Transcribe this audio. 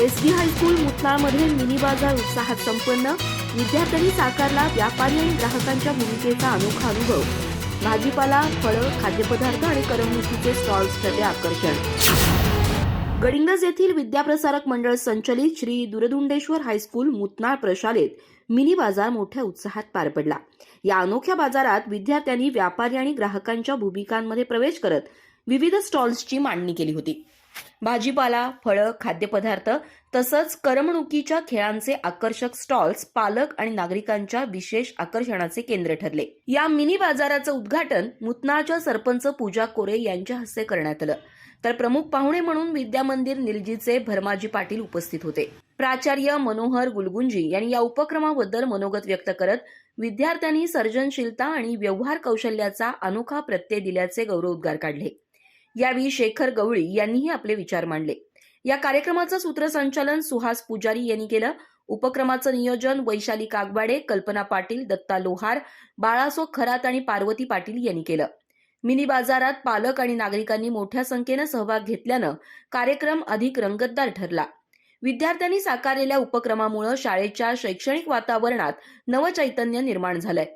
S D high school मुतनाळमध्ये mini बाजार उत्साहात संपन्न. विद्यार्थ्यांनी साकारला व्यापारी आणि ग्राहकांच्या भूमिकेचा अनोखा अनुभव. भाजीपाला फळं खाद्यपदार्थ आणि करमणुकीचे स्टॉल्स ठरले आकर्षण. गडिंगज येथील विद्याप्रसारक मंडळ संचलित श्री दुरदुंडेश्वर हायस्कूल मुतनाळ प्रशालेत मिनी बाजार मोठ्या उत्साहात पार पडला. या अनोख्या बाजारात विद्यार्थ्यांनी व्यापारी आणि ग्राहकांच्या भूमिकांमध्ये प्रवेश करत विविध स्टॉल्सची मांडणी केली होती. भाजीपाला फळं खाद्यपदार्थ तसंच करमणुकीच्या खेळांचे आकर्षक स्टॉल्स पालक आणि नागरिकांच्या विशेष आकर्षणाचे केंद्र ठरले. या मिनी बाजाराचं उद्घाटन मुतनाळच्या सरपंच पूजा कोरे यांच्या हस्ते करण्यात आलं. तर प्रमुख पाहुणे म्हणून विद्यामंदिर निलजीचे भरमाजी पाटील उपस्थित होते. प्राचार्य मनोहर गुलगुंजी यांनी या उपक्रमाबद्दल मनोगत व्यक्त करत विद्यार्थ्यांनी सर्जनशीलता आणि व्यवहार कौशल्याचा अनोखा प्रत्यय दिल्याचे गौरवोद्गार काढले. यावेळी शेखर गवळी यांनीही आपले विचार मांडले. या कार्यक्रमाचं सूत्रसंचालन सुहास पुजारी यांनी केलं. उपक्रमाचं नियोजन वैशाली कागवाडे कल्पना पाटील दत्ता लोहार बाळासो खरात आणि पार्वती पाटील यांनी केलं. मिनी बाजारात पालक आणि नागरिकांनी मोठ्या संख्येनं सहभाग घेतल्यानं कार्यक्रम अधिक रंगतदार ठरला. विद्यार्थ्यांनी साकारलेल्या उपक्रमामुळे शाळेच्या शैक्षणिक वातावरणात नवचैतन्य निर्माण झालंय.